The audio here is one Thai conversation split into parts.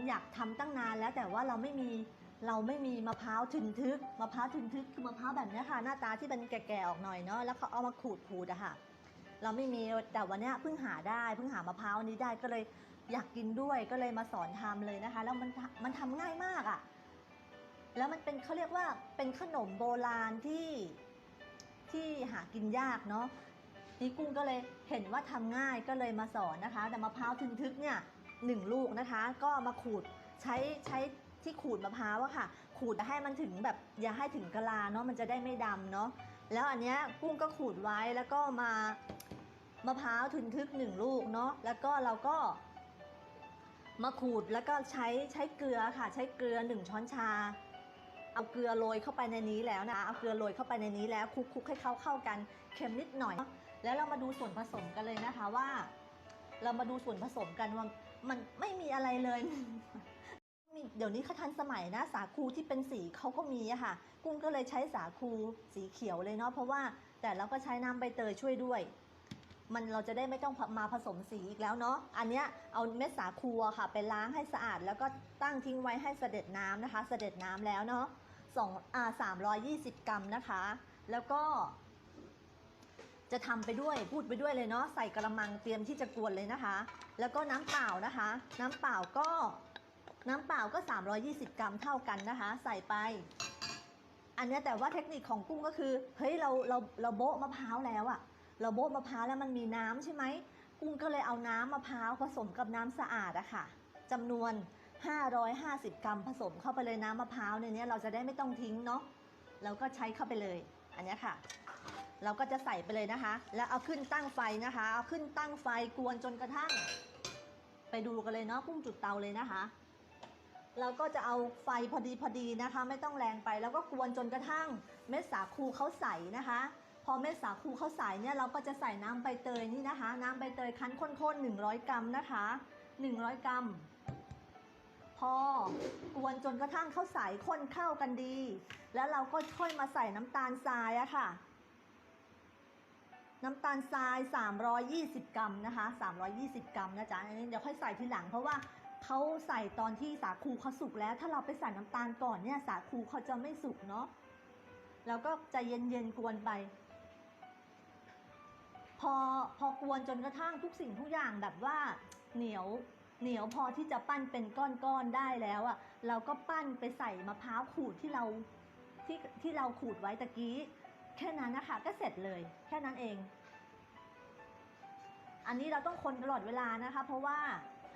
อยากทำตั้งนานแล้วแต่ว่าเราไม่มีเราไม่มีมะพร้าวทึนทึกมะพร้าวทึนทึกคือมะพร้าวแบบนี้ค่ะ หน้าตาที่เป็นแก่ๆออกหน่อยเนาะแล้วเขาเอามาขูดขูดอะค่ะ เราไม่มีแต่วันนี้เพิ่งหาได้เพิ่งหามะพร้าวนี้ได้ก็เลยอยากกินด้วยก็เลยมาสอนทำเลยนะคะ แล้วมันมันทำง่ายมากอะแล้วมันเป็นเขาเรียกว่าเป็นขนมโบราณที่ที่หากินยากเนาะนี่กุ้งก็เลยเห็นว่าทำง่ายก็เลยมาสอนนะคะ แต่มะพร้าวทึนทึกเนี่ย หนึ่งลูกนะคะ ก็มาขูดใช้ใช้ที่ขูดมะพร้าวอะค่ะ ขูดให้มันถึงแบบอย่าให้ถึงกะลาเนาะมันจะได้ไม่ดำเนาะแล้วอันเนี้ยกุ้งก็ขูดไว้แล้วก็มามะพร้าวทึนทึกหนึ่งลูกเนาะแล้วก็เราก็ มาขูดแล้วก็ใช้ใช้เกลือค่ะ ใช้เกลือหนึ่งช้อนชา เอาเกลือโรยเข้าไปในนี้แล้วนะเอาเกลือโรยเข้าไปในนี้แล้วคลุกคลุกให้เข้าเข้ากันเค็มนิดหน่อย แล้วเรามาดูส่วนผสมกันเลยนะคะว่า เรามาดูส่วนผสมกันว่า มันไม่มีอะไรเลยมีเดี๋ยวนี้เขาทันสมัยนะสาคูที่เป็นสีเขาก็มีอะค่ะ กุ้งก็เลยใช้สาคูสีเขียวเลยเนาะเพราะว่าแต่เราก็ใช้น้ำใบเตยช่วยด้วย มันเราจะได้ไม่ต้องมาผสมสีอีกแล้วเนาะอันเนี้ยเอาเม็ดสาคูอะค่ะ ไปล้างให้สะอาด แล้วก็ตั้งทิ้งไว้ให้เสด็จน้ำนะคะ เสด็จน้ำแล้วเนาะสองอ่าสามร้อยยี่สิบกรัมนะคะ แล้วก็ จะทำไปด้วยพูดไปด้วยเลยเนาะใส่กระมังเตรียมที่จะกวนเลยนะคะ แล้วก็น้ำเปล่านะคะ น้ำเปล่าก็น้ำเปล่าก็ 320 กรัมเท่ากันนะคะ ใส่ไป อันนี้แต่ว่าเทคนิคของกุ้งก็คือเฮ้ยเราเราเราโบ๊ะมะพร้าวแล้วอะเราโบ๊ะมะพร้าวแล้วมันมีน้ำใช่ไหมกุ้งก็เลยเอาน้ำมะพร้าวผสมกับน้ำสะอาดอะค่ะจำนวน 550 กรัมผสมเข้าไปเลยน้ำมะพร้าวในนี้เราจะได้ไม่ต้องทิ้งเนาะเราก็ใช้เข้าไปเลย อันนี้ค่ะ เราก็จะใส่ไปเลยนะคะ แล้วเอาขึ้นตั้งไฟนะคะ เอาขึ้นตั้งไฟกวนจนกระทั่ง ไปดูกันเลยเนาะพุ่งจุดเตาเลยนะคะ เราก็จะเอาไฟพอดีพอดีนะคะ ไม่ต้องแรงไปแล้วก็กวนจนกระทั่ง เม็ดสาคูเขาใสนะคะ พอเม็ดสาคูเขาใสเนี่ยเราก็จะใส่น้ำใบเตยนี่นะคะ น้ำใบเตยคั้นข้นๆ100 กรัมนะคะ 100 กรัมพอกวนจนกระทั่งเขาใสข้นเข้ากันดี แล้วเราก็ค่อยมาใส่น้ำตาลทรายอะค่ะ น้ำตาลทราย 320 กรัมนะคะ 320 กรัมนะจ๊ะอันนี้เดี๋ยวค่อยใส่ทีหลังเพราะว่าเขาใส่ตอนที่สาคูเขาสุกแล้ว ถ้าเราไปใส่น้ำตาลก่อนเนี่ยสาคูเขาจะไม่สุกเนาะแล้วก็ใจเย็นๆกวนไป พอพอกวนจนกระทั่งทุกสิ่งทุกอย่างแบบว่าเหนียวเหนียวพอที่จะปั้นเป็นก้อนๆได้แล้วอะ่ะเราก็ปั้นไปใส่มะพร้าวขูดที่เราที่ที่เราขูดไว้ตะกี้ แค่นั้นนะคะก็เสร็จเลย แค่นั้นเอง อันนี้เราต้องคนตลอดเวลานะคะ เพราะว่า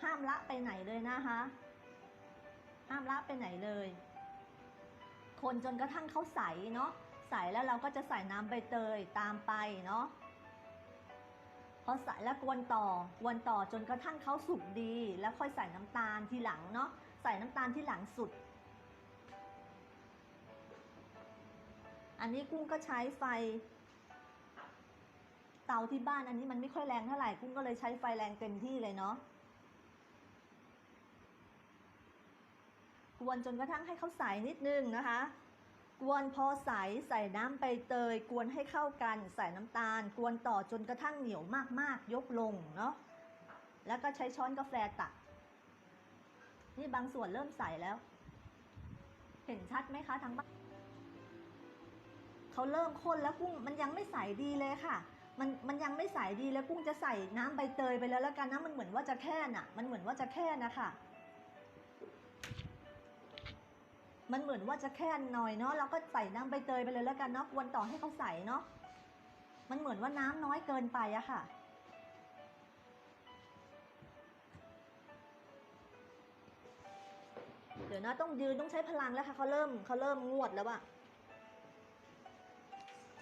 ห้ามละไปไหนเลยนะคะ ห้ามละไปไหนเลย คนจนกระทั่งเขาใสเนาะใสแล้วเราก็จะใส่น้ำใบเตยตามไปเนาะพอใส่แล้วกวนต่อกวนต่อจนกระทั่งเขาสุกดี แล้วค่อยใส่น้ำตาลทีหลังเนาะใส่น้ำตาลที่หลังสุด อันนี้กุ้งก็ใช้ไฟ เตาที่บ้านอันนี้มันไม่ค่อยแรงเท่าไหร่กุ้งก็เลยใช้ไฟแรงเต็มที่เลยเนาะกวนจนกระทั่งให้เขาใสนิดนึงนะคะ กวนพอใสใส่น้ำใบเตย กวนให้เข้ากันใส่น้ำตาล กวนต่อจนกระทั่งเหนียวมากๆ ยกลงเนาะแล้วก็ใช้ช้อนกาแฟตัก นี่บางส่วนเริ่มใสแล้ว เห็นชัดไหมคะทางบ้าน เขาเริ่มข้นแล้วกุ้งมันยังไม่ใสดีเลยค่ะ มันมันยังไม่ใสดีแล้วกุ้งจะใส่น้ำใบเตยไปแล้วแล้วกันนะมันเหมือนว่าจะแค่น่ะ มันเหมือนว่าจะแค่นะคะมันเหมือนว่าจะแค่หน่อยเนาะเราก็ใส่น้ำใบเตยไปเลยแล้วกันเนาะกวนต่อให้เขาใส่เนาะมันเหมือนว่าน้ำน้อยเกินไปอะค่ะเดี๋ยวนะต้องยืนต้องใช้พลังแล้วค่ะเขาเริ่มเขาเริ่มงวดแล้วอะ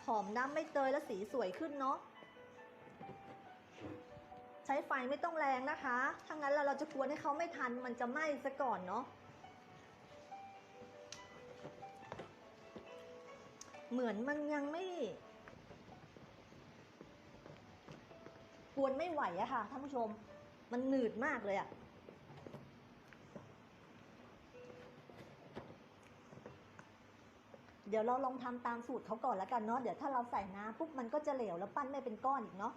หอมน้ำไม่เตยแล้วสีสวยขึ้นเนาะใช้ไฟไม่ต้องแรงนะคะถ้างั้นเราเราจะกวนให้เขาไม่ทันมันจะไหม้ซะก่อนเนาะเหมือนมันยังไม่กวนไม่ไหวอะค่ะท่านผู้ชม มันหนืดมากเลยอะ เดี๋ยวเราลองทำตามสูตรเขาก่อนแล้วกันเนาะเดี๋ยวถ้าเราใส่น้ำปุ๊บมันก็จะเหลวแล้วปั้นไม่เป็นก้อนอีกเนาะ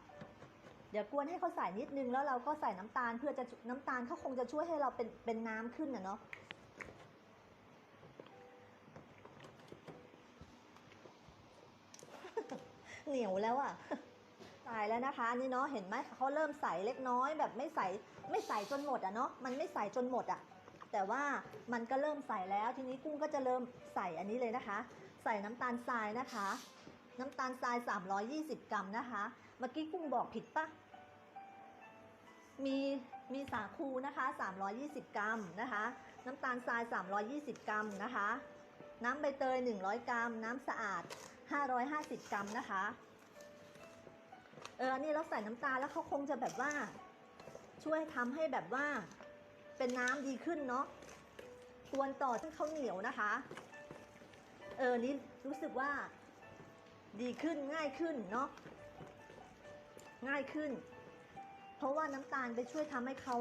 เดี๋ยวกวนให้เขาใส่นิดนึงแล้วเราก็ใส่น้ำตาลเพื่อจะน้ำตาลเขาคงจะช่วยให้เราเป็นเป็นน้ำขึ้นนะเนาะเหนียวแล้วอะ่ะตายแล้วนะคะนี่เนาะเห็นไหมเขาเริ่มใส่เล็กน้อยแบบไม่ใส่ไม่ใส่จนหมดอะเนาะมันไม่ใส่จนหมดอะ แต่ว่ามันก็เริ่มใส่แล้วทีนี้กุ้งก็จะเริ่มใส่อันนี้เลยนะคะ ใส่น้ำตาลทรายนะคะ น้ำตาลทราย 320 กรัมนะคะ เมื่อกี้กุ้งบอกผิดปะมีมีสาคูนะคะ 320 กรัมนะคะ น้ำตาลทราย 320 กรัมนะคะ น้ำใบเตย 100 กรัม น้ำสะอาด 550 กรัมนะคะ เออนนี้เราใส่น้ำตาลแล้วเขาคงจะแบบว่า ช่วยทำให้แบบว่า เป็นน้ำดีขึ้นเนาะกวนต่อจนเขาวเหนียวนะคะ เออนี่รู้สึกว่า ดีขึ้นง่ายขึ้นเนาะง่ายขึ้น เพราะว่าน้ำตาลไปช่วยทำให้เขา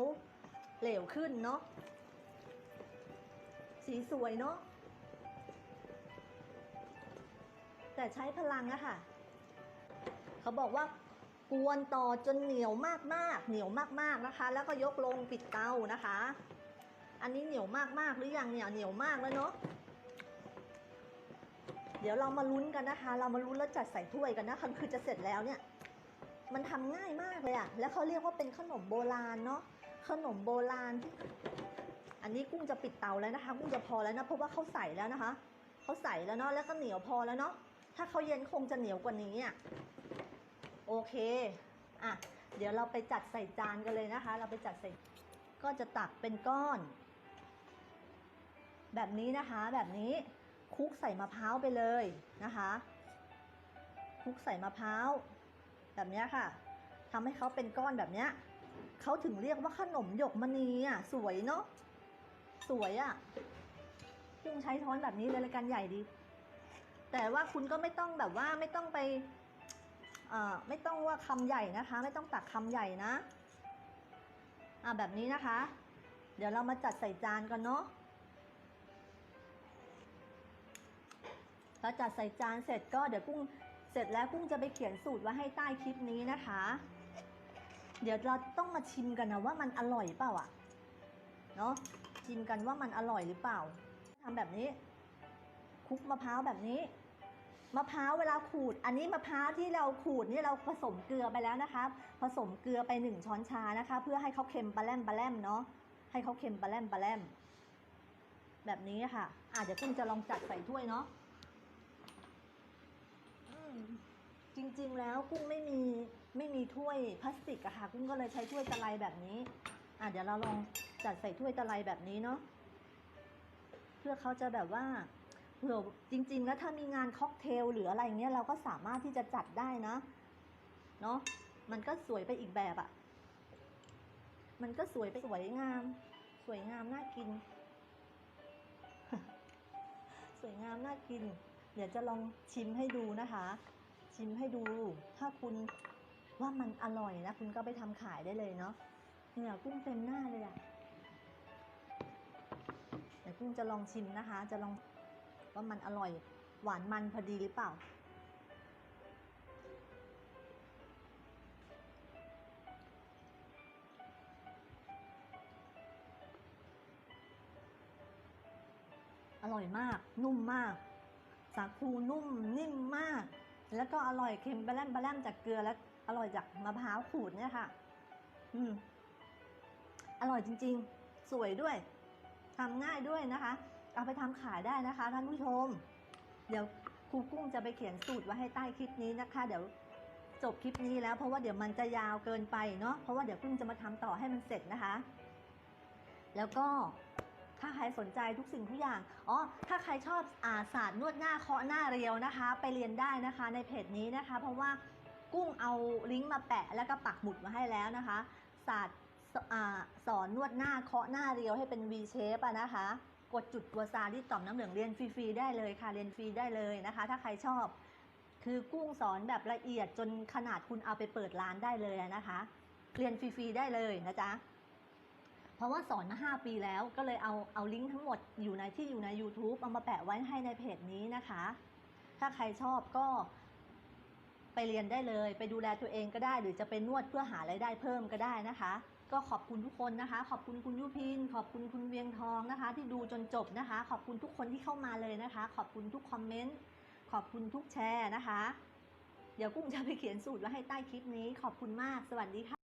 เหลวขึ้นเนาะสีสวยเนาะแต่ใช้พลังอะค่ะ เขาบอกว่า กวนต่อจนเหนียวมากๆ เหนียวมากๆนะคะ แล้วก็ยกลงปิดเตานะคะ อันนี้เหนียวมากๆหรือยังเนี่ยเหนียวมากแล้วเนาะเดี๋ยวเรามาลุ้นกันนะคะ เรามาลุ้นแล้วจัดใส่ถ้วยกันนะคะคือจะเสร็จแล้วเนี่ย มันทำง่ายมากเลยอะแล้วเขาเรียกว่าเป็นขนมโบราณเนาะขนมโบราณที่อันนี้กุ้งจะปิดเตาแล้วนะคะ กุ้งจะพอแล้วนะเพราะว่าเขาใส่แล้วนะคะเขาใส่แล้วเนาะแล้วก็เหนียวพอแล้วเนาะถ้าเขาเย็นคงจะเหนียวกว่านี้อะ โอเคอะเดี๋ยวเราไปจัดใส่จานกันเลยนะคะ เราไปจัดใส่ก็จะตักเป็นก้อน แบบนี้นะคะแบบนี้คุกใส่มะพร้าวไปเลยนะคะคุกใส่มะพร้าวแบบเนี้ยค่ะทำให้เขาเป็นก้อนแบบเนี้ยเขาถึงเรียกว่าขนมหยกมณีอะสวยเนาะสวยอะกุ้งใช้ช้อนแบบนี้เลยรายการใหญ่ดี แต่ว่าคุณก็ไม่ต้องแบบว่าไม่ต้องไป ไม่ต้องว่าคำใหญ่นะคะ ไม่ต้องตักคำใหญ่นะอะแบบนี้นะคะ เดี๋ยวเรามาจัดใส่จานกันเนาะแล้วจัดใส่จานเสร็จก็เดี๋ยวกุ้งเสร็จแล้วกุ้งจะไปเขียนสูตรไว้ให้ใต้คลิปนี้นะคะ เดี๋ยวเราต้องมาชิมกันนะว่ามันอร่อยเปล่าอะเนาะชิมกันว่ามันอร่อยหรือเปล่าทำแบบนี้คลุกมะพร้าวแบบนี้ มะพร้าวเวลาขูด อันนี้มะพร้าวที่เราขูดนี่เราผสมเกลือไปแล้วนะคะ ผสมเกลือไปหนึ่งช้อนชานะคะ เพื่อให้เขาเค็มปลาแรมปลาแรมเนาะให้เขาเค็มปลาแรมปลาแรมแบบนี้ค่ะอะเดี๋ยวกุ้งจะลองจัดใส่ถ้วยเนาะจริงๆแล้วกุ้งไม่มีไม่มีถ้วยพลาสติกอะค่ะ กุ้งก็เลยใช้ถ้วยตะไลแบบนี้อะเดี๋ยวเราลองจัดใส่ถ้วยตะไลแบบนี้เนาะเพื่อเขาจะแบบว่า เผื่อจริงๆแล้วถ้ามีงานค็อกเทลหรืออะไรเงี้ยเราก็สามารถที่จะจัดได้นะ เนาะมันก็สวยไปอีกแบบอะ่ะ มันก็สวยไปสวยงาม สวยงามน่ากิน สวยงามน่ากิน เดี๋ยวจะลองชิมให้ดูนะคะ ชิมให้ดู ถ้าคุณว่ามันอร่อยนะ คุณก็ไปทำขายได้เลยเนาะเหงื่อกุ้งเต็มหน้าเลยอะเดี๋ยวกุ้งจะลองชิมนะคะ จะลอง ว่ามันอร่อยหวานมันพอดีหรือเปล่า อร่อยมาก นุ่มมาก สาคูนุ่มนิ่มมาก แล้วก็อร่อยเค็มแบลมแบลมจากเกลือและอร่อยจากมะพร้าวขูดเนี่ยค่ะ อืม อร่อยจริง ๆ สวยด้วยทำง่ายด้วยนะคะ เอาไปทำขายได้นะคะท่านผู้ชม เดี๋ยวครูกุ้งจะไปเขียนสูตรไว้ให้ใต้คลิปนี้นะคะ เดี๋ยวจบคลิปนี้แล้วเพราะว่าเดี๋ยวมันจะยาวเกินไปเนาะเพราะว่าเดี๋ยวกุ้งจะมาทำต่อให้มันเสร็จนะคะ แล้วก็ถ้าใครสนใจทุกสิ่งทุกอย่าง อ๋อ ถ้าใครชอบอาศาสตร์นวดหน้าเคาะหน้าเรียวนะคะ ไปเรียนได้นะคะในเพจนี้นะคะ เพราะว่ากุ้งเอาลิงก์มาแปะแล้วก็ปักหมุดมาให้แล้วนะคะ ศาสตร์สอนนวดหน้าเคาะหน้าเรียวให้เป็น V shape นะคะ กดจุดตัวซาที่ต่อมน้ำเหลืองเรียนฟรีๆได้เลยค่ะเรียนฟรีได้เลยนะคะ ถ้าใครชอบ คือกุ้งสอนแบบละเอียดจนขนาดคุณเอาไปเปิดร้านได้เลยนะคะเรียนฟรีๆได้เลยนะจ๊ะเพราะว่าสอนมา 5 ปีแล้วก็เลยเอาเอาลิงก์ทั้งหมดอยู่ในที่อยู่ใน YouTube เอามาแปะไว้ให้ในเพจนี้นะคะ ถ้าใครชอบก็ไปเรียนได้เลย ไปดูแลตัวเองก็ได้ หรือจะไปนวดเพื่อหารายได้เพิ่มก็ได้นะคะ ก็ขอบคุณทุกคนนะคะ ขอบคุณคุณยุพิน ขอบคุณคุณเวียงทองนะคะ ที่ดูจนจบนะคะ ขอบคุณทุกคนที่เข้ามาเลยนะคะ ขอบคุณทุกคอมเมนต์ ขอบคุณทุกแชร์นะคะ เดี๋ยวกุ้งจะไปเขียนสูตรไว้ให้ใต้คลิปนี้ ขอบคุณมาก สวัสดีค่ะ